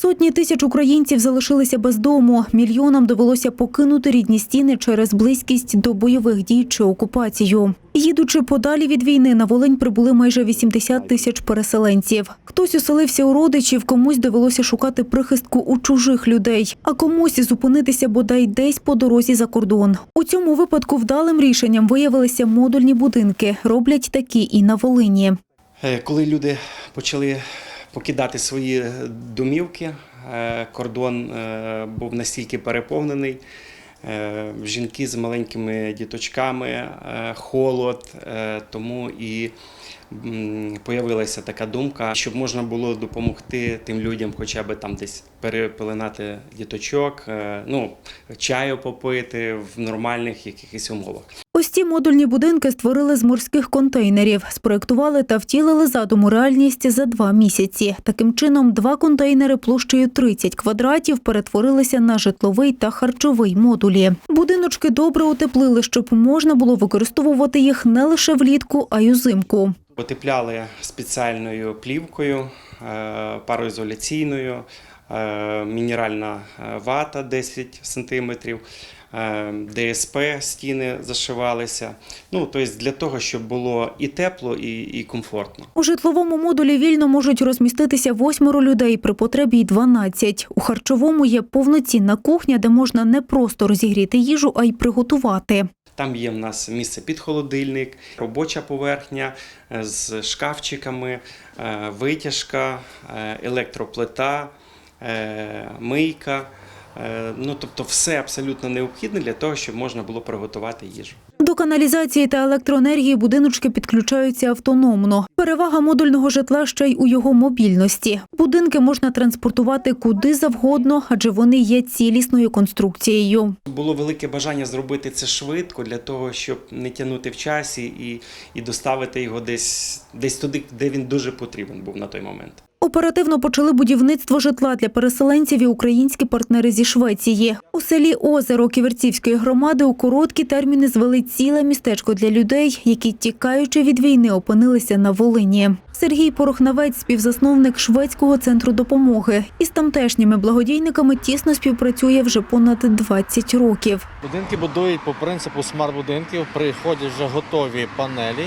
Сотні тисяч українців залишилися без дому. Мільйонам довелося покинути рідні стіни через близькість до бойових дій чи окупацію. Їдучи подалі від війни, на Волинь прибули майже 80 тисяч переселенців. Хтось оселився у родичів, комусь довелося шукати прихистку у чужих людей, а комусь зупинитися бодай десь по дорозі за кордон. У цьому випадку вдалим рішенням виявилися модульні будинки. Роблять такі і на Волині. Е, Коли люди почали покидати свої домівки, е, кордон е, був настільки переповнений. е, Жінки з маленькими діточками, холод, тому і появилася така думка, щоб можна було допомогти тим людям, хоча б там десь перепеленати діточок, ну, чаю попити в нормальних якихось умовах. Ось ці модульні будинки створили з морських контейнерів, спроектували та втілили задум у реальність за два місяці. Таким чином, два контейнери площею 30 квадратів перетворилися на житловий та харчовий модулі. Будиночки добре утеплили, щоб можна було використовувати їх не лише влітку, а й узимку. Потепляли спеціальною плівкою, е, пароізоляційною, мінеральна е, вата 10 см, ДСП стіни зашивалися. Ну, тобто для того, щоб було і тепло, і, і комфортно. У житловому модулі вільно можуть розміститися восьмеро людей, при потребі й 12. У харчовому є повноцінна кухня, де можна не просто розігріти їжу, а й приготувати. Там є в нас місце під холодильник, робоча поверхня е, з шкафчиками, е, витяжка, е, електроплита, е, мийка. Е, Ну, тобто все абсолютно необхідне для того, щоб можна було приготувати їжу. До каналізації та електроенергії будиночки підключаються автономно. Перевага модульного житла ще й у його мобільності. Будинки можна транспортувати куди завгодно, адже вони є цілісною конструкцією. Було велике бажання зробити це швидко для того, щоб не тягнути в часі і, і доставити його десь, десь туди, де він дуже потрібен був на той момент. Оперативно почали будівництво житла для переселенців і українські партнери зі Швеції. У селі Озеро Ківерцівської громади у короткі терміни звели ціле містечко для людей, які, тікаючи від війни, опинилися на Волині. Сергій Порохнавець, співзасновник шведського центру допомоги. Із тамтешніми благодійниками тісно співпрацює вже понад 20 років. Будинки будують по принципу смарт-будинків. Приходять вже готові панелі,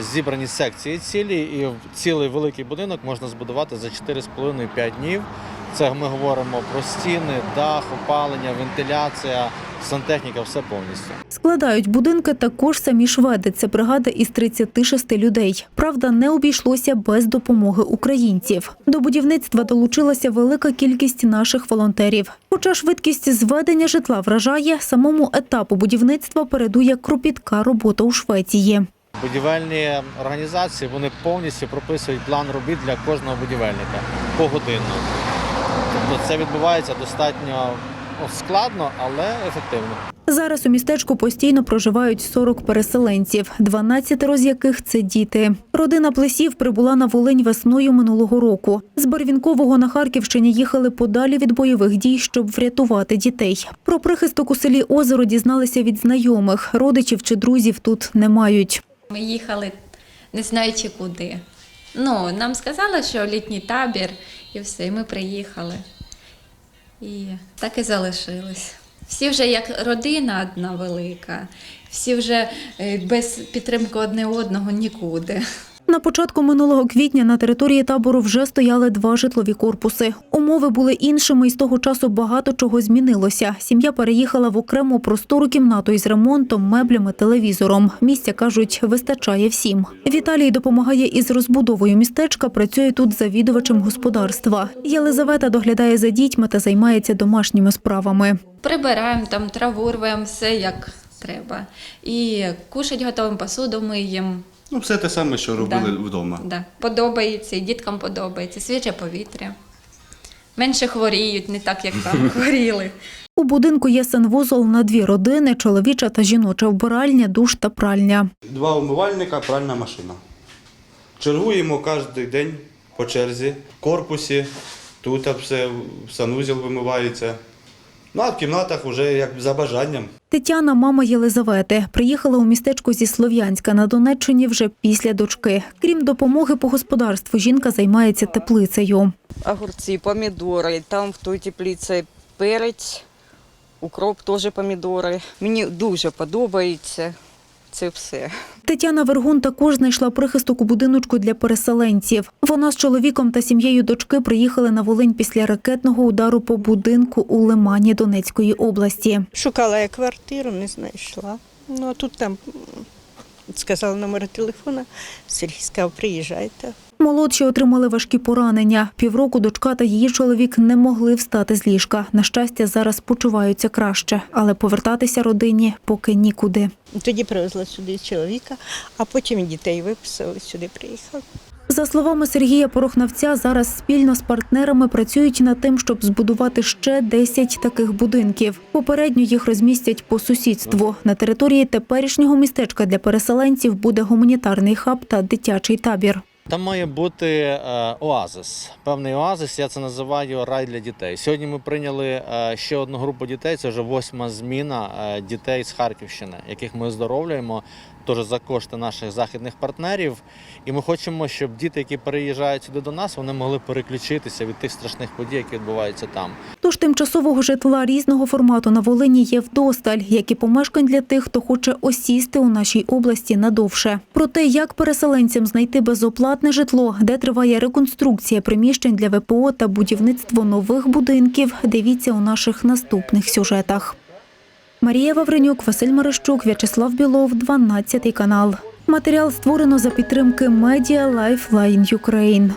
зібрані секції цілі, і цілий великий будинок можна збудувати за 4,5-5 днів. Це ми говоримо про стіни, дах, опалення, вентиляція, сантехніка, все повністю. Складають будинки також самі шведи. Це бригада із 36 людей. Правда, не обійшлося без допомоги українців. До будівництва долучилася велика кількість наших волонтерів. Хоча швидкість зведення житла вражає, самому етапу будівництва передує кропітка робота у Швеції. Будівельні організації вони повністю прописують план робіт для кожного будівельника погодинно. Тобто це відбувається достатньо ну, складно, але ефективно. Зараз у містечку постійно проживають 40 переселенців, 12 з яких це діти. Родина Плесів прибула на Волинь весною минулого року. З Барвінкового на Харківщині їхали подалі від бойових дій, щоб врятувати дітей. Про прихисток у селі Озеро дізналися від знайомих. Родичів чи друзів тут не мають. Ми їхали не знаючи куди. Ну, нам сказали, що літній табір і все, і ми приїхали. І так і залишились. Всі вже як родина одна велика, всі вже е, без підтримки одне одного нікуди. На початку минулого квітня на території табору вже стояли два житлові корпуси. Умови були іншими, і з того часу багато чого змінилося. Сім'я переїхала в окрему простору кімнату із ремонтом, меблями, телевізором. Місця кажуть, вистачає всім. Віталій допомагає із розбудовою містечка. Працює тут завідувачем господарства. Єлизавета доглядає за дітьми та займається домашніми справами. Прибираємо там траву, рвемо, все як треба. І кушать готовимо, посуду миємо. Ну, все те саме, що робили Да. вдома. Да. Подобається, і діткам подобається, свіже повітря. Менше хворіють, не так, як там хворіли. У будинку є санвузол на дві родини, чоловіча та жіноча вбиральня, душ та пральня. Два умивальника, пральна машина. Чергуємо кожен день по черзі. В корпусі, тут все, санузел вимивається. Ну а в кімнатах вже як за бажанням. Тетяна, мама Єлизавети, приїхала у містечко зі Слов'янська на Донеччині вже після дочки. Крім допомоги по господарству, жінка займається теплицею. огурці, помідори. Там в той тепліці перець, укроп теж помідори. Мені дуже подобається це все. Тетяна Вергун також знайшла прихисток у будиночку для переселенців. Вона з чоловіком та сім'єю дочки приїхали на Волинь після ракетного удару по будинку у Лимані Донецької області. Шукала я квартиру, не знайшла. Ну, а тут там м, сказали номер телефона. Сергій сказав, приїжджайте. Молодші отримали важкі поранення. Півроку дочка та її чоловік не могли встати з ліжка. На щастя, зараз почуваються краще, але повертатися родині поки нікуди. Тоді привезла сюди чоловіка, а потім дітей виписали, сюди приїхали. За словами Сергія Порохнавця, зараз спільно з партнерами працюють над тим, щоб збудувати ще 10 таких будинків. Попередньо їх розмістять по сусідству. На території теперішнього містечка для переселенців буде гуманітарний хаб та дитячий табір. Там має бути е, оазис. Певний оазис, я це називаю рай для дітей. Сьогодні ми прийняли е, ще одну групу дітей. Це вже восьма зміна е, дітей з Харківщини, яких ми оздоровлюємо теж за кошти наших західних партнерів. І ми хочемо, щоб діти, які переїжджають сюди до нас, вони могли переключитися від тих страшних подій, які відбуваються там. Тож тимчасового житла різного формату на Волині є вдосталь, як і помешкань для тих, хто хоче осісти у нашій області надовше. Про те, як переселенцям знайти безоплатне житло, де триває реконструкція приміщень для ВПО та будівництво нових будинків, дивіться у наших наступних сюжетах. Марія Вавренюк, Василь Марищук, В'ячеслав Білов, 12 канал. Матеріал створено за підтримки Media Lifeline Ukraine.